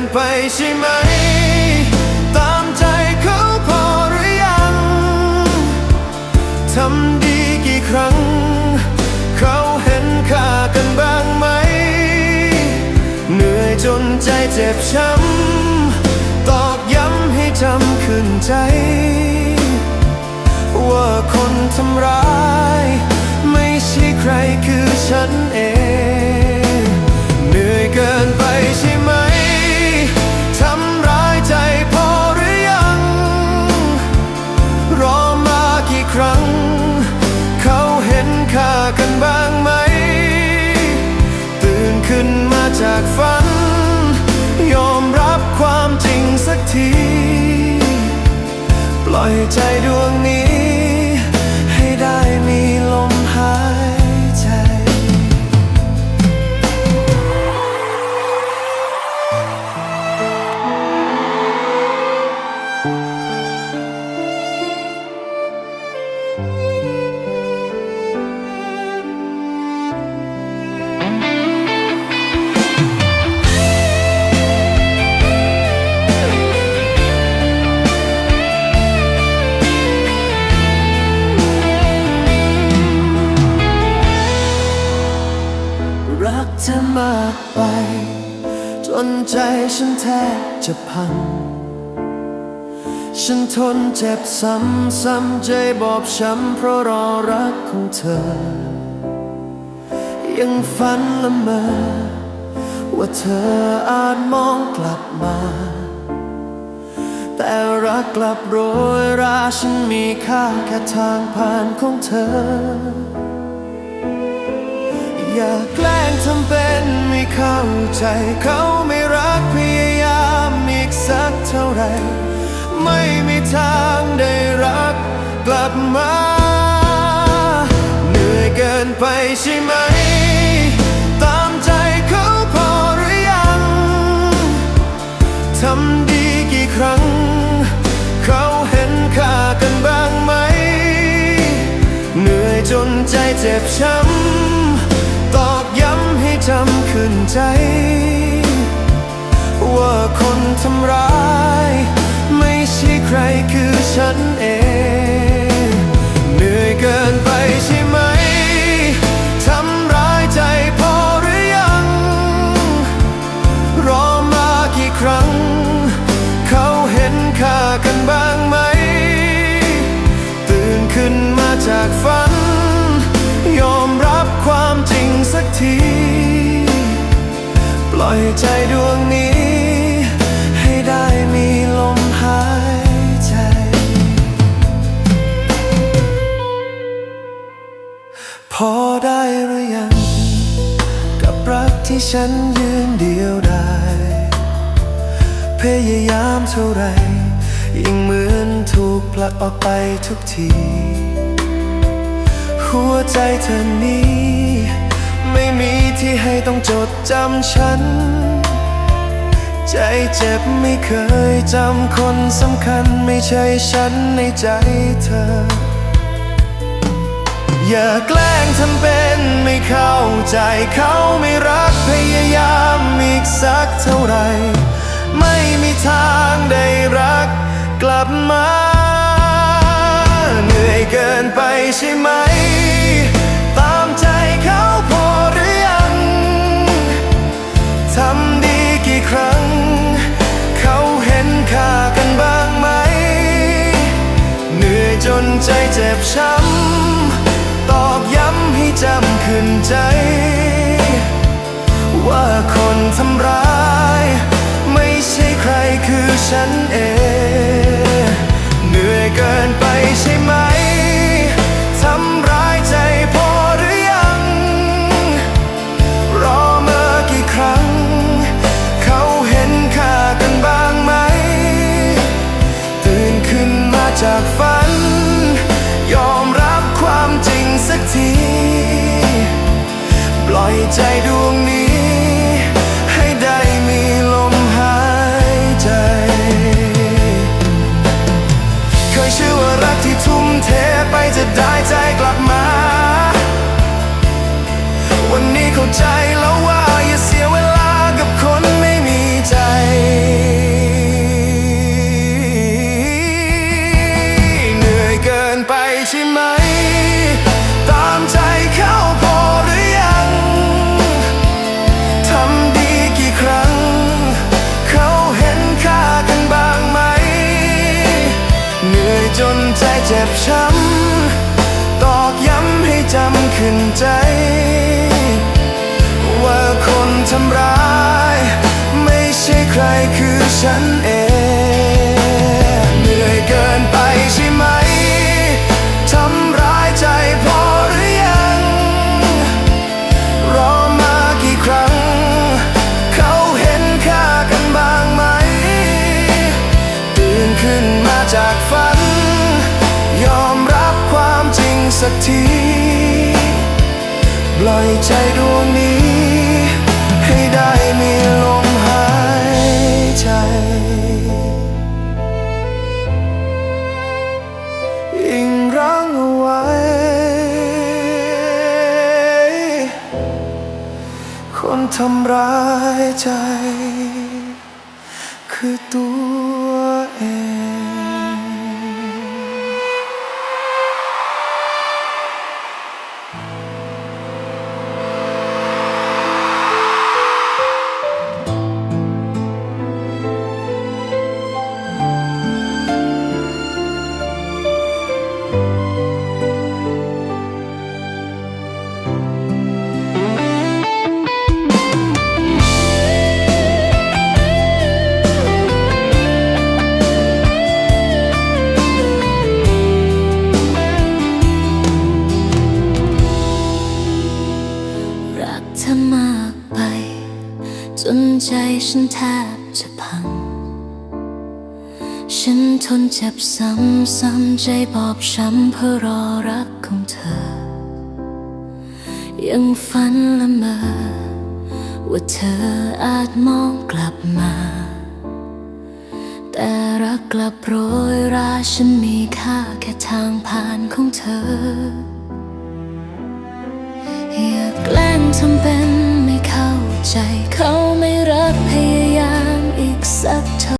นไปใช่ไหม ตามใจเขาพอหรือยัง ทำดีกี่ครั้ง เขาเห็นค่ากันบ้างไหม เหนื่อยจนใจเจ็บช้ำ ตอกย้ำให้จำขึ้นใจ ว่าคนทำร้าย ไม่ใช่ใครคือฉันเอง ขึ้นมาจากฝัน ยอมรับความจริงสักที ปล่อยใจดวงนี้ เธอมากไป จนใจฉันแทบจะพัง ฉันทนเจ็บซ้ำๆใจบอบช้ำเพราะรอรักของเธอ ยังฝันละเมอว่าเธออาจมองกลับมา แต่รักกลับโรยราฉันมีค่าแค่ทางผ่านของเธอ อย่าแกล้งทำเป็นไม่เข้าใจ เขาไม่รักพยายามอีกสักเท่าไหรไม่มีทางได้รักกลับมา เหนื่อยเกินไปใช่ไหม ตามใจเขาพอหรือยัง ทำดีกี่ครั้ง เขาเห็นค่ากันบ้างไหม เหนื่อยจนใจเจ็บช้ำ ตอกย้ำให้จำขึ้นใจ ว่าคนทำร้าย ไม่ใช่ใครคือฉัน ล่อยใจดวงนี้ ให้ได้มีลมหายใจ พอได้หรือยัง กับรักที่ฉันยืนเดียวไดายพยายามเท่าไร ยิ่งเหมือนถูกผลักออกไปทุกที หัวใจเธอนี้ ไม่มีที่ให้ต้องจดจำฉัน ใจเจ็บไม่เคยจำคนสำคัญไม่ใช่ฉันในใจเธอ อย่าแกล้งทำเป็นไม่เข้าใจเขาไม่รักพยายามอีกสักเท่าไหรไม่มีทางได้รักกลับมา เหนื่อยเกินไปใช่ไหม ใจแล้วว่าอย่าเสียเวลากับคนไม่มีใจ เหนื่อยเกินไปใช่ไหม ตามใจเขาพอหรือยัง ทำดีกี่ครั้ง เขาเห็นค่ากันบ้างไหม เหนื่อยจนใจเจ็บช้ำ ตอกย้ำให้จำขึ้นใจ ทำร้าย ไม่ใช่ใครคือฉันเองเหนื่อยเกินไปใช่ไหมทำร้ายใจพอหรือยัง รอมากี่ครั้ง เขาเห็นค่ากันบ้างไหม ตื่นขึ้นมาจากฝัน ยอมรับความจริงสักที ปล่อยใจดวงนี้ ทำร้ายใจ คือตัว ฉันแทบจะพัง ฉันทนเจ็บซ้ำๆใจบอบช้ำเพื่อรอรักของเธอ ยังฝันละเมอ ว่าเธออาจมองกลับมา แต่รักกลับโรยราฉันมีค่าแค่ทางผ่านของเธอ อย่าแกล้งทำเป็น ใจเขาไม่รักพยายามอีกสัก